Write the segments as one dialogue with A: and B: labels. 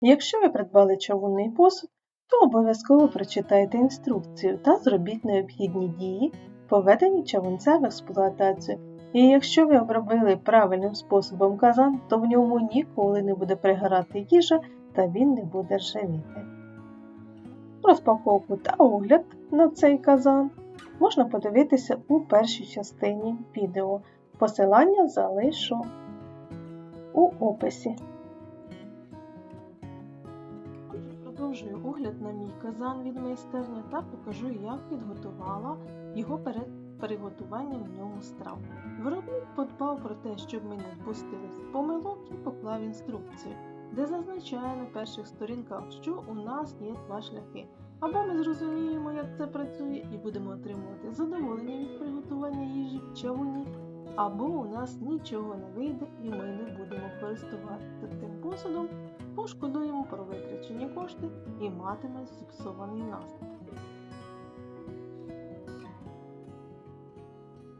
A: Якщо ви придбали чавунний посуд, то обов'язково прочитайте інструкцію та зробіть необхідні дії по введенню чавунця в експлуатацію. І якщо ви обробили правильним способом казан, то в ньому ніколи не буде пригорати їжа та він не буде ржавіти. Розпаковку та огляд на цей казан можна подивитися у першій частині відео. Посилання залишу у описі. Продовжую огляд на мій казан від майстерня та покажу, як підготувала його перед приготуванням в ньому страв. Виробник подбав про те, щоб ми не допустили помилок і поклав інструкцію, де зазначає на перших сторінках, що у нас є два шляхи. Або ми зрозуміємо, як це працює, і будемо отримувати задоволення від приготування їжі в чавуні, або у нас нічого не вийде і ми не будемо користуватися цим посудом, пошкодуємо про витрачені кошти і матиме зіпсований настрій.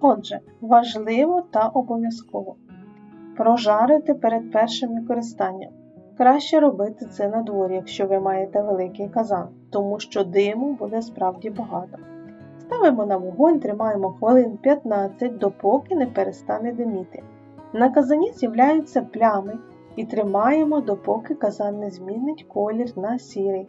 A: Отже, важливо та обов'язково прожарити перед першим використанням. Краще робити це на дворі, якщо ви маєте великий казан, тому що диму буде справді багато. Ставимо на вогонь, тримаємо хвилин 15, допоки не перестане диміти. На казані з'являються плями і тримаємо, допоки казан не змінить колір на сірий.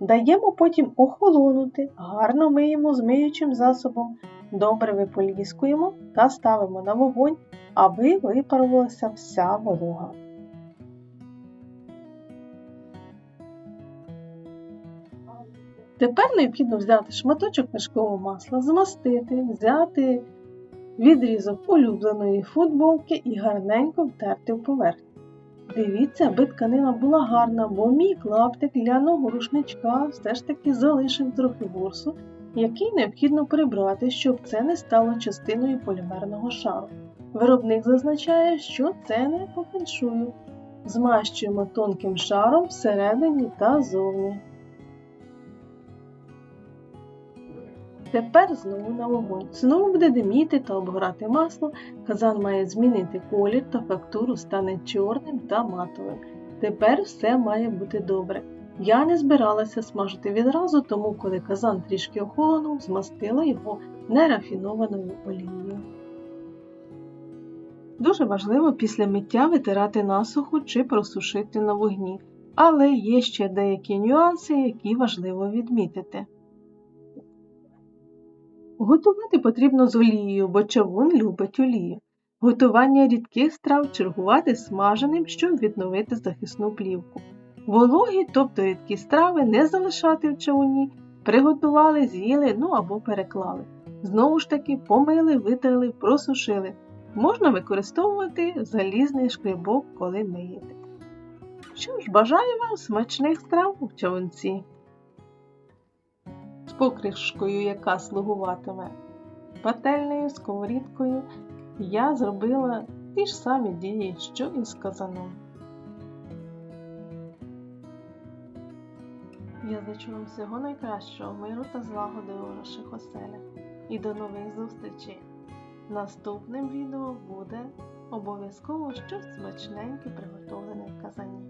A: Даємо потім охолонути, гарно миємо змиючим засобом, добре виполіскуємо та ставимо на вогонь, аби випарувалася вся волога. Тепер необхідно взяти шматочок вершкового масла, змастити, взяти відрізок улюбленої футболки і гарненько втерти в поверхню. Дивіться, аби тканина була гарна, бо мій клаптик ляного рушничка все ж таки залишив трохи ворсу, який необхідно прибрати, щоб це не стало частиною полімерного шару. Виробник зазначає, що це не по феншую. Змащуємо тонким шаром всередині та зовні. Тепер знову на вогонь. Знову буде диміти та обгорати масло, казан має змінити колір та фактуру стане чорним та матовим. Тепер все має бути добре. Я не збиралася смажити відразу, тому коли казан трішки охолонув, змастила його нерафінованою олією. Дуже важливо після миття витирати насуху чи просушити на вогні, але є ще деякі нюанси, які важливо відмітити. Готувати потрібно з олією, бо чавун любить олію. Готування рідких страв чергувати смаженим, щоб відновити захисну плівку. Вологі, тобто рідкі страви, не залишати в чавуні, приготували, з'їли, ну або переклали. Знову ж таки, помили, витерли, просушили. Можна використовувати залізний шкребок, коли миєте. Що ж, бажаю вам смачних страв у чавунці! З покришкою, яка слугуватиме пательнею, сковорідкою, я зробила ті ж самі дії, що і з казаном. Я зичу вам всього найкращого, миру та злагоди у ваших оселях. І до нових зустрічей! Наступним відео буде обов'язково щось смачненьке приготовлене в казані.